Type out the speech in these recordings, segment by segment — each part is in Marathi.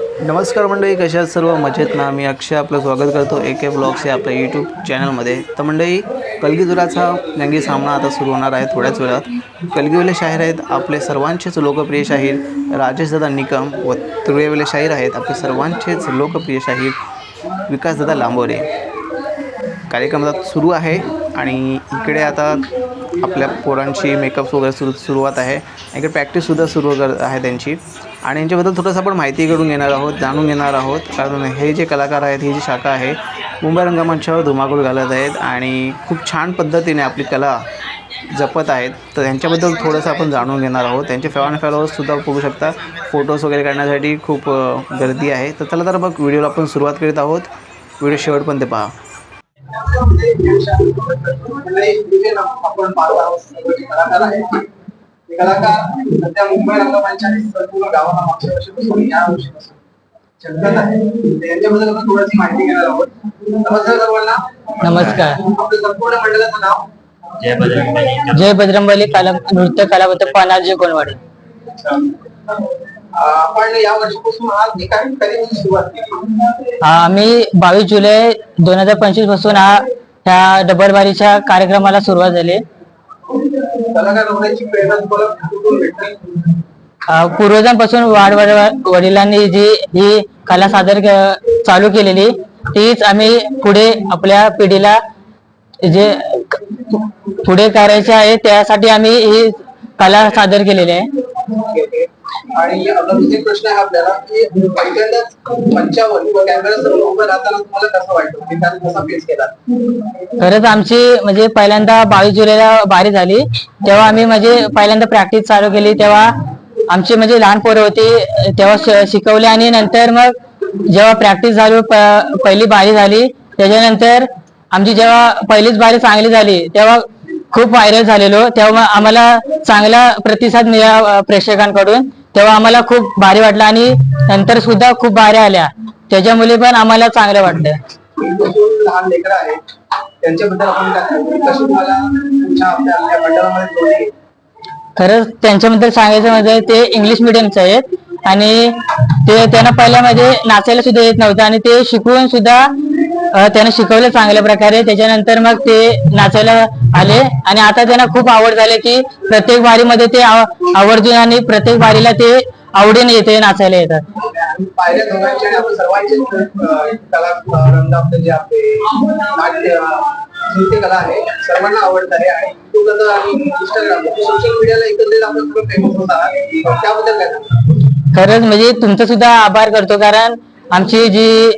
नमस्कार मंडळी कशा सर्व? मजेत ना? मी अक्षय आपलं स्वागत करतो ए के ब्लॉग्स या आपल्या यूट्यूब चॅनलमध्ये तर मंडळी कलगीधुराचा जंगी सामना आता सुरू होणार आहे थोड्याच वेळात. कलगीवले शाहीर आहेत आपले सर्वांचेच लोकप्रिय शाहीर राजेशदादा निकम व तुळेवाले शाहीर आहेत आपले सर्वांचेच लोकप्रिय शाहीर विकासदादा लांबोरे. कार्यक्रम आता सुरू आहे आणि इकडे आता आपल्या पोरांची मेकअप वगैरे सुरू सुरुवात आहे. इकडे प्रॅक्टिससुद्धा सुरू कर आहे त्यांची. आणि यांच्याबद्दल थोडंसं आपण माहिती करून घेणार आहोत जाणून घेणार आहोत. कारण हे जे कलाकार आहेत ही जी शाखा आहे मुंबई रंगमंचावर धुमाकूळ घालत आहेत आणि खूप छान पद्धतीने आपली कला जपत आहेत. तर त्यांच्याबद्दल थोडंसं आपण जाणून घेणार आहोत. त्यांचे फॅन फॉलोअर्ससुद्धा बघू शकता. फोटोज वगैरे काढण्यासाठी खूप गर्दी आहे. तर चला तर मग व्हिडिओला आपण सुरुवात करीत आहोत. व्हिडिओ शेवट पण ते पहा. आपण कलाकार सध्या मुंबई रंगमंचाने संपूर्ण गावाला मागच्या वर्षीपासून या वर्षीपासून आहे. तर यांच्याबद्दल आपण थोडीशी माहिती घेणार आहोत. नमस्कार सर्वांना. नमस्कार. आपलं संपूर्ण मंडळाचं नाव? जय बजरंगबली. कला नृत्य कलावत पनाजी कोणवाडी आपण या वर्षीपासून हा एकाही कलेची सुरुवात केली? आम्ही बावीस जुलै दोन हजार पंचवीसपासून हा ह्या डबलबारीच्या कार्यक्रमाला सुरुवात झाली कलाकार होण्याची प्रेरणा तुम्हाला कुठून भेटली? अ, पूर्वजांपासून वाढ वाढ- वडिलांनी जी ही कला सादर चालू केलेली तीच आम्ही पुढे आपल्या पिढीला जे पुढे करायचे आहे त्यासाठी आम्ही ही कला सादर केलेली आहे. आणि आता प्रश्न आहे आपल्याला की पहिल्यांदाच मंचावर किंवा कॅमेरा समोर उभं राहताना तुम्हाला कसं वाटतं? की त्यात कसा फेस केला? खरंच आमची म्हणजे पहिल्यांदा बावीस जुलैला बारी झाली. तेव्हा आम्ही म्हणजे पहिल्यांदा प्रॅक्टिस चालू केली. तेव्हा आमची म्हणजे लहान पोरं होती तेव्हा शिकवले आणि नंतर मग जेव्हा प्रॅक्टिस झाली पहिली बारी झाली त्याच्यानंतर आमची जेव्हा पहिलीच बारी चांगली झाली तेव्हा खूप व्हायरल झालेलो. तेव्हा आम्हाला चांगला प्रतिसाद मिळाला प्रेक्षकांकडून. तेव्हा आम्हाला खूप भारी वाटलं आणि नंतर सुद्धा खूप बाऱ्या आल्या. त्याच्यामुळे पण आम्हाला चांगलं वाटलं. लहान लेकरं आहेत. त्यांच्याबद्दल आपण काय सांगू? कशी तुम्हाला तुमच्या आपल्या आपल्या मंडळामध्ये जोडली खरंच त्यांच्याबद्दल सांगायचं म्हणजे ते इंग्लिश मिडियमचे आहेत. आणि ते त्यांना पहिल्यामध्ये नाचायला सुद्धा येत नव्हतं आणि ते शिकवून सुद्धा त्यांना शिकवलं चांगल्या प्रकारे. त्याच्यानंतर मग ते नाचायला आले. आणि आता त्यांना खूप आवड झाली की प्रत्येक वारीमध्ये ते आव- आवर्जून आणि प्रत्येक वारीला ते आवडीने येते नाचायला येतात. पाहिल्या दोघांचे आणि आपण सर्वांचे अं, कला अं, रंग आपले जे आपले नाट्य नृत्य कला आहे सर्वांना आवडत आहे. आणि युट्यूबला आणि इंस्टाग्राम सोशल मीडियाला एकत्रित आपण सगळं फेमस होत आहात. त्याबद्दल काय सांगू? खरंच म्हणजे तुमचं सुद्धा आभार करतो. कारण आमची जी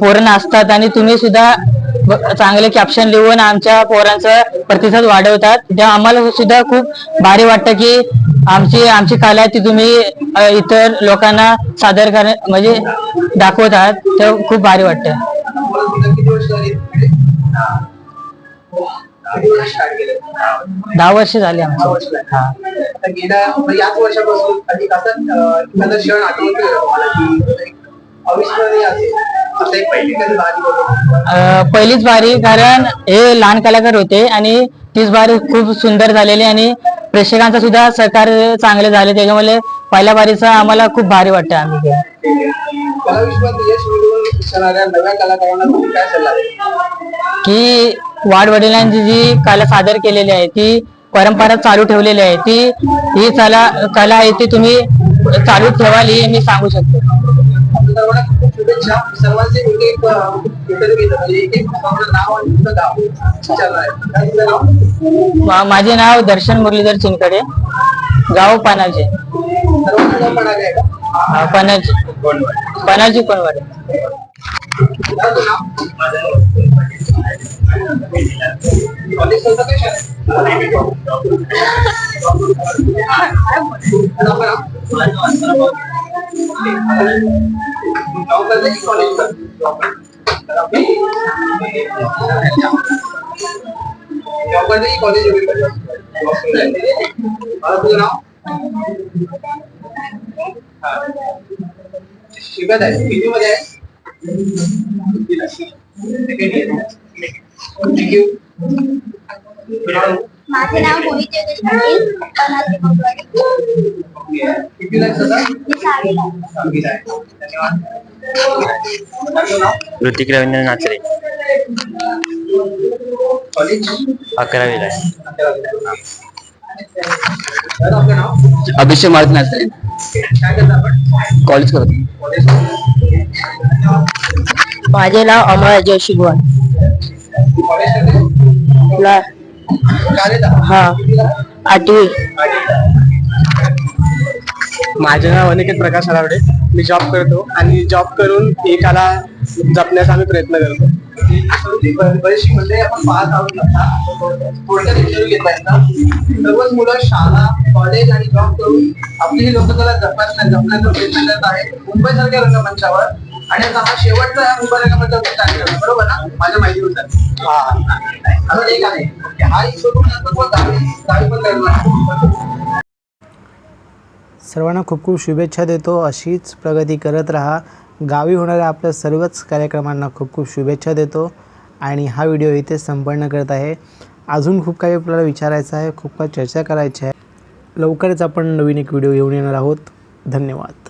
पोरं असतात आणि तुम्ही सुद्धा चांगले कॅप्शन लिहून आमच्या पोरांचा प्रतिसाद वाढवतात. तेव्हा आम्हाला सुद्धा खूप भारी वाटतं की आमची आमची कला आहे ती तुम्ही इतर लोकांना सादर कर म्हणजे दाखवतात. आहात तेव्हा खूप भारी वाटतं. वर्ष झाली दहा वर्ष झाली पहिलीच बारी कारण हे लहान कलाकार होते आणि तीच बारी खूप सुंदर झालेली आणि प्रेक्षकांचा सुद्धा सहकार चांगले झाले. त्याच्यामुळे पहिल्या बारीचा आम्हाला खूप भारी वाटतं आम्ही. की वाडवडिलांची जी कला सादर केलेली आहे ती परंपरा चालू ठेवलेली आहे ती ही कला कला आहे ती तुम्ही चालू ठेवाल ही मी सांगू शकतो. सर्वांना खूप खूप शुभेच्छा. सर्वांचे एक एक इंटरव्ह्यू घेतलं म्हणजे एक एक आपलं नाव आणि तुमचं गाव विचारणार आहे. काय तुझं नाव? मा- माझे नाव दर्शन मुरलीधर चिनकडे गाव पनाजी. सर्वांचं नाव पण आहे? का अं, पनाजी. पनाजी कोणवाडे काय तुझं नाव? कॉलेज कोणतं काय शाळेत? नाव? काय? गाव नाव शिकत आहे किती मध्ये आहे माझे नाव मोहित योगेश पाटील. किती आहे. धन्यवाद? ऋतिक रवींद्र नाचरे. कॉलेज? अकरावीला आहे. अभिषेक मारुती नाचरे. काय करता आपण? कॉलेज करतो कॉलेज माझे नाव अमर अजय कॉलेज देता हा. आठवी. माझे नाव अनिकेत प्रकाश हरावडे मी जॉब करतो आणि जॉब करून एकाला जपण्याचा आम्ही प्रयत्न करतो. बरीचशी मंडळी आपण पाहत आहोत आता थोडक्यात इंटरव्ह्यू घेत आहेत ना. सर्वच मुलं शाळा कॉलेज आणि जॉब करून आपली ही लोककला जपण्याचा जपण्याचा प्रयत्न करत आहे मुंबई सारख्या रंगमंचावर. आणि आता हा शेवटचा या मुंबई कार्यक्रम बरोबर ना? माझ्या माहितीनुसार. हा. अजून एक आहे. हा नंतर पण करणार. सर्वांना खूप खूप शुभेच्छा देतो. अशीच प्रगती करत राहा. गावी होणाऱ्या आपल्या सर्वच कार्यक्रमांना खूप खूप शुभेच्छा देतो. आणि हा व्हिडिओ इथे संपन्न करत आहे. अजून खूप काही आपल्याला विचारायचं आहे खूप काही चर्चा करायची आहे. लवकरच आपण नवीन एक व्हिडिओ घेऊन येणार आहोत. धन्यवाद.